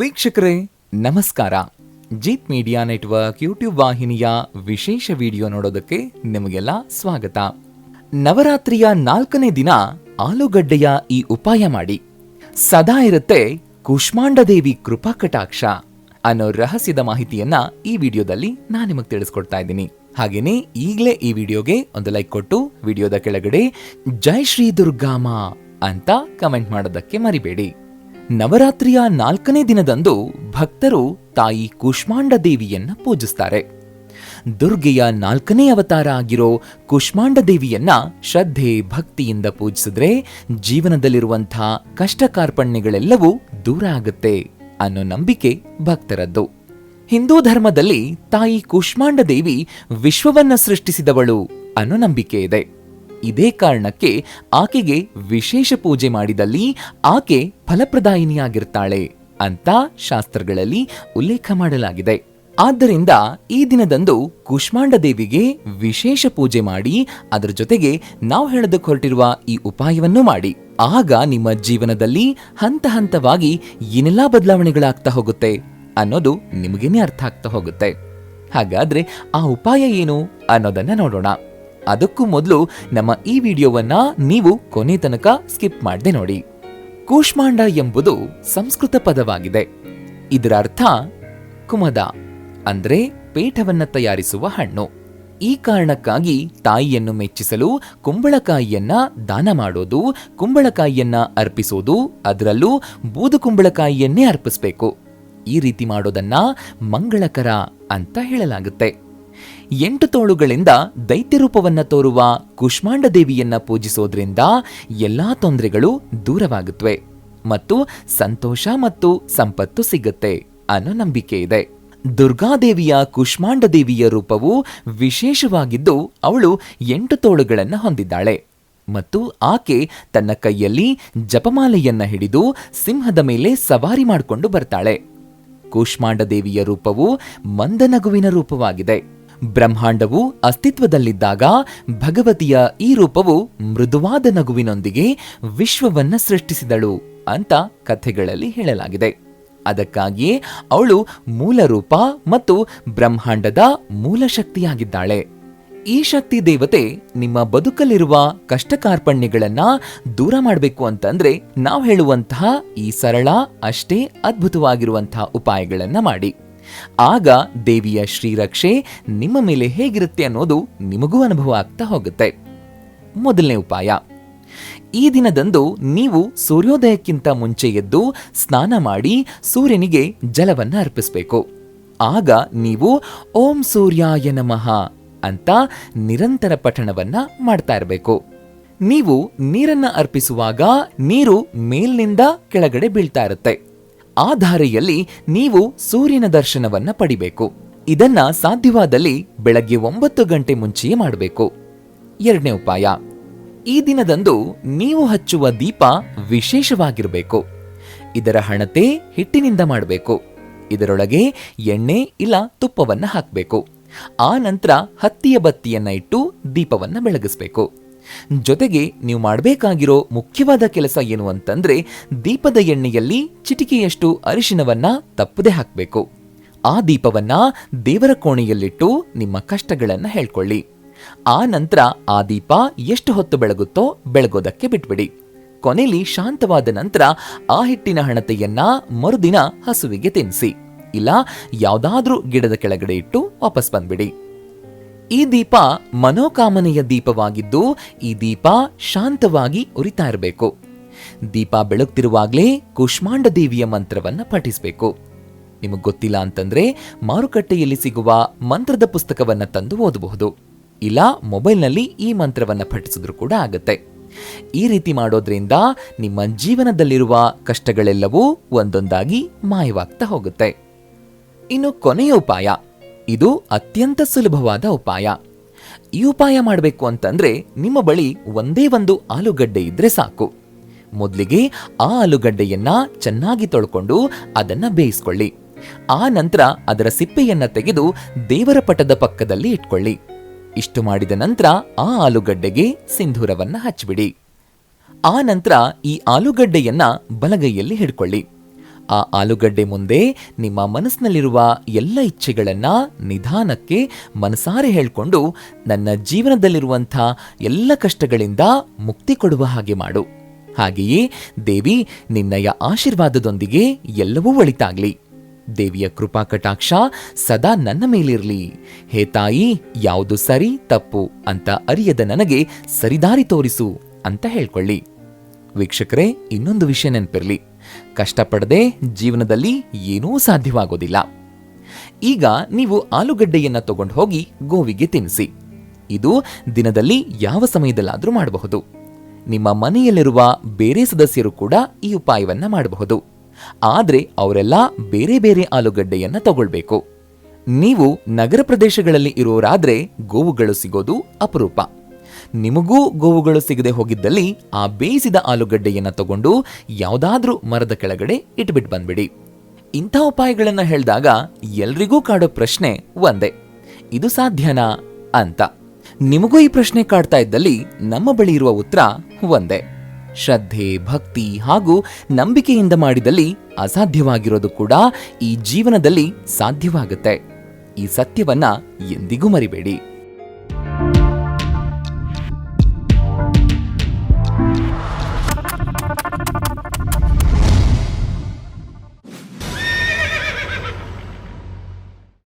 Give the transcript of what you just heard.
ವೀಕ್ಷಕರೇ, ನಮಸ್ಕಾರ. Jeet media network YouTube ವಾಹಿನಿಯ ವಿಶೇಷ ವಿಡಿಯೋ ನೋಡೋದಕ್ಕೆ ನಿಮಗೆಲ್ಲ ಸ್ವಾಗತ. ನವರಾತ್ರಿಯ ನಾಲ್ಕನೇ ದಿನ ಆಲೂಗಡ್ಡೆಯ ಈ ಉಪಾಯ ಮಾಡಿ. ಸದಾ ಇರುತ್ತೆ ಕುಷ್ಮಾಂಡದೇವಿ ಕೃಪಾ ಕಟಾಕ್ಷ ಅನ್ನೋ ರಹಸ್ಯದ ಮಾಹಿತಿಯನ್ನ ಈ ವಿಡಿಯೋದಲ್ಲಿ ನಾನು ನಿಮಗೆ ತಿಳಿಸ್ಕೊಡ್ತಾ ಇದ್ದೀನಿ. ಹಾಗೇನೆ ಈಗಲೇ ಈ ವಿಡಿಯೋಗೆ ಒಂದು ಲೈಕ್ ಕೊಟ್ಟು ವಿಡಿಯೋದ ಕೆಳಗಡೆ ಜೈ ಶ್ರೀ ದುರ್ಗಾಮ ಅಂತ ಕಮೆಂಟ್ ಮಾಡೋದಕ್ಕೆ ಮರಿಬೇಡಿ. ನವರಾತ್ರಿಯ ನಾಲ್ಕನೇ ದಿನದಂದು ಭಕ್ತರು ತಾಯಿ ಕುಷ್ಮಾಂಡ ದೇವಿಯನ್ನ ಪೂಜಿಸ್ತಾರೆ. ದುರ್ಗೆಯ ನಾಲ್ಕನೇ ಅವತಾರ ಆಗಿರೋ ಕುಷ್ಮಾಂಡ ದೇವಿಯನ್ನ ಶ್ರದ್ಧೆ, ಭಕ್ತಿಯಿಂದ ಪೂಜಿಸಿದ್ರೆ ಜೀವನದಲ್ಲಿರುವಂಥ ಕಷ್ಟ ಕಾರ್ಪಣ್ಯಗಳೆಲ್ಲವೂ ದೂರ ಆಗುತ್ತೆ ಅನ್ನೋ ನಂಬಿಕೆ ಭಕ್ತರದ್ದು. ಹಿಂದೂ ಧರ್ಮದಲ್ಲಿ ತಾಯಿ ಕುಷ್ಮಾಂಡ ದೇವಿ ವಿಶ್ವವನ್ನ ಸೃಷ್ಟಿಸಿದವಳು ಅನ್ನೋ ನಂಬಿಕೆ ಇದೆ. ಇದೇ ಕಾರಣಕ್ಕೆ ಆಕೆಗೆ ವಿಶೇಷ ಪೂಜೆ ಮಾಡಿದಲ್ಲಿ ಆಕೆ ಫಲಪ್ರದಾಯಿನಿಯಾಗಿರ್ತಾಳೆ ಅಂತ ಶಾಸ್ತ್ರಗಳಲ್ಲಿ ಉಲ್ಲೇಖ ಮಾಡಲಾಗಿದೆ. ಆದ್ದರಿಂದ ಈ ದಿನದಂದು ಕುಷ್ಮಾಂಡ ದೇವಿಗೆ ವಿಶೇಷ ಪೂಜೆ ಮಾಡಿ ಅದರ ಜೊತೆಗೆ ನಾವು ಹೇಳೋದಕ್ಕೆ ಹೊರಟಿರುವ ಈ ಉಪಾಯವನ್ನು ಮಾಡಿ. ಆಗ ನಿಮ್ಮ ಜೀವನದಲ್ಲಿ ಹಂತ ಹಂತವಾಗಿ ಏನೆಲ್ಲಾ ಬದಲಾವಣೆಗಳಾಗ್ತಾ ಹೋಗುತ್ತೆ ಅನ್ನೋದು ನಿಮಗೇನೆ ಅರ್ಥ ಆಗ್ತಾ ಹೋಗುತ್ತೆ. ಹಾಗಾದ್ರೆ ಆ ಉಪಾಯ ಏನು ಅನ್ನೋದನ್ನ ನೋಡೋಣ. ಅದಕ್ಕೂ ಮೊದಲು ನಮ್ಮ ಈ ವಿಡಿಯೋವನ್ನ ನೀವು ಕೊನೆ ತನಕ ಸ್ಕಿಪ್ ಮಾಡದೆ ನೋಡಿ. ಕೂಷ್ಮಾಂಡ ಎಂಬುದು ಸಂಸ್ಕೃತ ಪದವಾಗಿದೆ. ಇದರ ಅರ್ಥ ಕುಮದ, ಅಂದ್ರೆ ಪೇಠವನ್ನ ತಯಾರಿಸುವ ಹಣ್ಣು. ಈ ಕಾರಣಕ್ಕಾಗಿ ತಾಯಿಯನ್ನು ಮೆಚ್ಚಿಸಲು ಕುಂಬಳಕಾಯಿಯನ್ನ ದಾನ ಮಾಡೋದು, ಕುಂಬಳಕಾಯಿಯನ್ನ ಅರ್ಪಿಸೋದು, ಅದರಲ್ಲೂ ಬೂದು ಕುಂಬಳಕಾಯಿಯನ್ನೇ ಅರ್ಪಿಸಬೇಕು. ಈ ರೀತಿ ಮಾಡೋದನ್ನ ಮಂಗಳಕರ ಅಂತ ಹೇಳಲಾಗುತ್ತೆ. ಎಂಟು ತೋಳುಗಳಿಂದ ದೈತ್ಯರೂಪವನ್ನು ತೋರುವ ಕುಷ್ಮಾಂಡ ದೇವಿಯನ್ನ ಪೂಜಿಸೋದ್ರಿಂದ ಎಲ್ಲಾ ತೊಂದರೆಗಳು ದೂರವಾಗುತ್ತವೆ ಮತ್ತು ಸಂತೋಷ ಮತ್ತು ಸಂಪತ್ತು ಸಿಗುತ್ತೆ ಅನ್ನೋ ನಂಬಿಕೆ ಇದೆ. ದುರ್ಗಾದೇವಿಯ ಕುಷ್ಮಾಂಡ ದೇವಿಯ ರೂಪವು ವಿಶೇಷವಾಗಿದ್ದು ಅವಳು ಎಂಟು ತೋಳುಗಳನ್ನು ಹೊಂದಿದ್ದಾಳೆ ಮತ್ತು ಆಕೆ ತನ್ನ ಕೈಯಲ್ಲಿ ಜಪಮಾಲೆಯನ್ನ ಹಿಡಿದು ಸಿಂಹದ ಮೇಲೆ ಸವಾರಿ ಮಾಡಿಕೊಂಡು ಬರ್ತಾಳೆ. ಕೂಷ್ಮಾಂಡ ದೇವಿಯ ರೂಪವು ಮಂದನಗುವಿನ ರೂಪವಾಗಿದೆ. ಬ್ರಹ್ಮಾಂಡವು ಅಸ್ತಿತ್ವದಲ್ಲಿದ್ದಾಗ ಭಗವತಿಯ ಈ ರೂಪವು ಮೃದುವಾದ ನಗುವಿನೊಂದಿಗೆ ವಿಶ್ವವನ್ನ ಸೃಷ್ಟಿಸಿದಳು ಅಂತ ಕಥೆಗಳಲ್ಲಿ ಹೇಳಲಾಗಿದೆ. ಅದಕ್ಕಾಗಿಯೇ ಅವಳು ಮೂಲ ರೂಪ ಮತ್ತು ಬ್ರಹ್ಮಾಂಡದ ಮೂಲ ಶಕ್ತಿಯಾಗಿದ್ದಾಳೆ. ಈ ಶಕ್ತಿ ದೇವತೆ ನಿಮ್ಮ ಬದುಕಲ್ಲಿರುವ ಕಷ್ಟ ಕಾರ್ಪಣ್ಯಗಳನ್ನ ದೂರ ಮಾಡಬೇಕು ಅಂತಂದ್ರೆ ನಾವು ಹೇಳುವಂತಹ ಈ ಸರಳ, ಅಷ್ಟೇ ಅದ್ಭುತವಾಗಿರುವಂತಹ ಉಪಾಯಗಳನ್ನ ಮಾಡಿ. ಆಗ ದೇವಿಯ ಶ್ರೀರಕ್ಷೆ ನಿಮ್ಮ ಮೇಲೆ ಹೇಗಿರುತ್ತೆ ಅನ್ನೋದು ನಿಮಗೂ ಅನುಭವ ಆಗ್ತಾ ಹೋಗುತ್ತೆ. ಮೊದಲನೇ ಉಪಾಯ. ಈ ದಿನದಂದು ನೀವು ಸೂರ್ಯೋದಯಕ್ಕಿಂತ ಮುಂಚೆ ಎದ್ದು ಸ್ನಾನ ಮಾಡಿ ಸೂರ್ಯನಿಗೆ ಜಲವನ್ನು ಅರ್ಪಿಸಬೇಕು. ಆಗ ನೀವು ಓಂ ಸೂರ್ಯಾಯ ನಮಃ ಅಂತ ನಿರಂತರ ಪಠಣವನ್ನ ಮಾಡ್ತಾ ಇರಬೇಕು. ನೀವು ನೀರನ್ನ ಅರ್ಪಿಸುವಾಗ ನೀರು ಮೇಲ್ನಿಂದ ಕೆಳಗಡೆ ಬೀಳ್ತಾ ಇರುತ್ತೆ. ಆ ಧಾರೆಯಲ್ಲಿ ನೀವು ಸೂರ್ಯನ ದರ್ಶನವನ್ನ ಪಡಿಬೇಕು. ಇದನ್ನ ಸಾಧ್ಯವಾದಲ್ಲಿ ಬೆಳಗ್ಗೆ ಒಂಬತ್ತು ಗಂಟೆ ಮುಂಚೆಯೇ ಮಾಡಬೇಕು. ಎರಡನೇ ಉಪಾಯ, ಈ ದಿನದಂದು ನೀವು ಹಚ್ಚುವ ದೀಪ ವಿಶೇಷವಾಗಿರಬೇಕು. ಇದರ ಹಣತೆ ಹಿಟ್ಟಿನಿಂದ ಮಾಡಬೇಕು. ಇದರೊಳಗೆ ಎಣ್ಣೆ ಇಲ್ಲ ತುಪ್ಪವನ್ನು ಹಾಕಬೇಕು. ಆ ನಂತರ ಹತ್ತಿಯ ಬತ್ತಿಯನ್ನ ಇಟ್ಟು ದೀಪವನ್ನ ಬೆಳಗಿಸ್ಬೇಕು. ಜೊತೆಗೆ ನೀವು ಮಾಡಬೇಕಾಗಿರೋ ಮುಖ್ಯವಾದ ಕೆಲಸ ಏನು ಅಂತಂದ್ರೆ ದೀಪದ ಎಣ್ಣೆಯಲ್ಲಿ ಚಿಟಿಕೆಯಷ್ಟು ಅರಿಶಿನವನ್ನ ತಪ್ಪದೆ ಹಾಕಬೇಕು. ಆ ದೀಪವನ್ನ ದೇವರ ಕೋಣೆಯಲ್ಲಿಟ್ಟು ನಿಮ್ಮ ಕಷ್ಟಗಳನ್ನ ಹೇಳ್ಕೊಳ್ಳಿ. ಆ ನಂತರ ಆ ದೀಪ ಎಷ್ಟು ಹೊತ್ತು ಬೆಳಗುತ್ತೋ ಬೆಳಗೋದಕ್ಕೆ ಬಿಟ್ಬಿಡಿ. ಕೊನೆಯಲ್ಲಿ ಶಾಂತವಾದ ನಂತರ ಆ ಹಿಟ್ಟಿನ ಹಣತೆಯನ್ನ ಮರುದಿನ ಹಸುವಿಗೆ ತಿನ್ನಿಸಿ ಇಲ್ಲ, ಯಾವುದಾದ್ರೂ ಗಿಡದ ಕೆಳಗಡೆ ಇಟ್ಟು ವಾಪಸ್ ಬಂದ್ಬಿಡಿ. ಈ ದೀಪ ಮನೋಕಾಮನೆಯ ದೀಪವಾಗಿದ್ದು, ಈ ದೀಪ ಶಾಂತವಾಗಿ ಉರಿತಾ ಇರಬೇಕು. ದೀಪ ಬೆಳಗ್ತಿರುವಾಗಲೇ ಕುಷ್ಮಾಂಡ ದೇವಿಯ ಮಂತ್ರವನ್ನು ಪಠಿಸಬೇಕು. ನಿಮಗೆ ಗೊತ್ತಿಲ್ಲ ಅಂತಂದ್ರೆ ಮಾರುಕಟ್ಟೆಯಲ್ಲಿ ಸಿಗುವ ಮಂತ್ರದ ಪುಸ್ತಕವನ್ನು ತಂದು ಓದಬಹುದು. ಇಲ್ಲ, ಮೊಬೈಲ್ನಲ್ಲಿ ಈ ಮಂತ್ರವನ್ನು ಪಠಿಸಿದ್ರು ಕೂಡ ಆಗುತ್ತೆ. ಈ ರೀತಿ ಮಾಡೋದ್ರಿಂದ ನಿಮ್ಮ ಜೀವನದಲ್ಲಿರುವ ಕಷ್ಟಗಳೆಲ್ಲವೂ ಒಂದೊಂದಾಗಿ ಮಾಯವಾಗ್ತಾ ಹೋಗುತ್ತೆ. ಇನ್ನು ಕೊನೆಯ ಉಪಾಯ. ಇದು ಅತ್ಯಂತ ಸುಲಭವಾದ ಉಪಾಯ. ಈ ಉಪಾಯ ಮಾಡಬೇಕು ಅಂತಂದ್ರೆ ನಿಮ್ಮ ಬಳಿ ಒಂದೇ ಒಂದು ಆಲೂಗಡ್ಡೆ ಇದ್ರೆ ಸಾಕು. ಮೊದಲಿಗೆ ಆ ಆಲೂಗಡ್ಡೆಯನ್ನ ಚೆನ್ನಾಗಿ ತೊಳ್ಕೊಂಡು ಅದನ್ನ ಬೇಯಿಸ್ಕೊಳ್ಳಿ. ಆ ನಂತರ ಅದರ ಸಿಪ್ಪೆಯನ್ನ ತೆಗೆದು ದೇವರ ಪಟದ ಪಕ್ಕದಲ್ಲಿ ಇಟ್ಕೊಳ್ಳಿ. ಇಷ್ಟು ಮಾಡಿದ ನಂತರ ಆ ಆಲೂಗಡ್ಡೆಗೆ ಸಿಂಧೂರವನ್ನ ಹಚ್ಚಿಬಿಡಿ. ಆ ನಂತರ ಈ ಆಲೂಗಡ್ಡೆಯನ್ನ ಬಲಗೈಯಲ್ಲಿ ಹಿಡ್ಕೊಳ್ಳಿ. ಆ ಆಲೂಗಡ್ಡೆ ಮುಂದೆ ನಿಮ್ಮ ಮನಸ್ಸಿನಲ್ಲಿರುವ ಎಲ್ಲ ಇಚ್ಛೆಗಳನ್ನ ನಿಧಾನಕ್ಕೆ ಮನಸಾರೆ ಹೇಳ್ಕೊಂಡು ನನ್ನ ಜೀವನದಲ್ಲಿರುವಂಥ ಎಲ್ಲ ಕಷ್ಟಗಳಿಂದ ಮುಕ್ತಿ ಕೊಡುವ ಹಾಗೆ ಮಾಡು. ಹಾಗೆಯೇ ದೇವಿ ನಿನ್ನಯ ಆಶೀರ್ವಾದದೊಂದಿಗೆ ಎಲ್ಲವೂ ಒಳಿತಾಗ್ಲಿ. ದೇವಿಯ ಕೃಪಾ ಕಟಾಕ್ಷ ಸದಾ ನನ್ನ ಮೇಲಿರಲಿ. ಹೇ ತಾಯಿ, ಯಾವುದು ಸರಿ ತಪ್ಪು ಅಂತ ಅರಿಯದ ನನಗೆ ಸರಿದಾರಿ ತೋರಿಸು ಅಂತ ಹೇಳ್ಕೊಳ್ಳಿ. ವೀಕ್ಷಕರೇ, ಇನ್ನೊಂದು ವಿಷಯ ನೆನಪಿರ್ಲಿ. ಕಷ್ಟಪಡದೆ ಜೀವನದಲ್ಲಿ ಏನೂ ಸಾಧ್ಯವಾಗೋದಿಲ್ಲ. ಈಗ ನೀವು ಆಲೂಗಡ್ಡೆಯನ್ನ ತಗೊಂಡು ಹೋಗಿ ಗೋವಿಗೆ ತಿನ್ನಿಸಿ. ಇದು ದಿನದಲ್ಲಿ ಯಾವ ಸಮಯದಲ್ಲಾದರೂ ಮಾಡಬಹುದು. ನಿಮ್ಮ ಮನೆಯಲ್ಲಿರುವ ಬೇರೆ ಸದಸ್ಯರು ಕೂಡ ಈ ಉಪಾಯವನ್ನ ಮಾಡಬಹುದು. ಆದರೆ ಅವರೆಲ್ಲ ಬೇರೆ ಬೇರೆ ಆಲೂಗಡ್ಡೆಯನ್ನ ತಗೊಳ್ಬೇಕು. ನೀವು ನಗರ ಪ್ರದೇಶಗಳಲ್ಲಿ ಇರೋರಾದ್ರೆ ಗೋವುಗಳು ಸಿಗೋದು ಅಪರೂಪ. ನಿಮಗೂ ಗೋವುಗಳು ಸಿಗದೆ ಹೋಗಿದ್ದಲ್ಲಿ ಆ ಬೇಯಿಸಿದ ಆಲೂಗಡ್ಡೆಯನ್ನ ತಗೊಂಡು ಯಾವುದಾದ್ರೂ ಮರದ ಕೆಳಗಡೆ ಇಟ್ಬಿಟ್ಟು ಬಂದ್ಬಿಡಿ. ಇಂಥ ಉಪಾಯಗಳನ್ನ ಹೇಳಿದಾಗ ಎಲ್ರಿಗೂ ಕಾಡೋ ಪ್ರಶ್ನೆ ಒಂದೇ. ಇದು ಸಾಧ್ಯನಾ ಅಂತ. ನಿಮಗೂ ಈ ಪ್ರಶ್ನೆ ಕಾಡ್ತಾ ಇದ್ದಲ್ಲಿ ನಮ್ಮ ಬಳಿ ಇರುವ ಉತ್ತರ ಒಂದೇ. ಶ್ರದ್ಧೆ, ಭಕ್ತಿ ಹಾಗೂ ನಂಬಿಕೆಯಿಂದ ಮಾಡಿದಲ್ಲಿ ಅಸಾಧ್ಯವಾಗಿರೋದು ಕೂಡ ಈ ಜೀವನದಲ್ಲಿ ಸಾಧ್ಯವಾಗುತ್ತೆ. ಈ ಸತ್ಯವನ್ನ ಎಂದಿಗೂ ಮರಿಬೇಡಿ.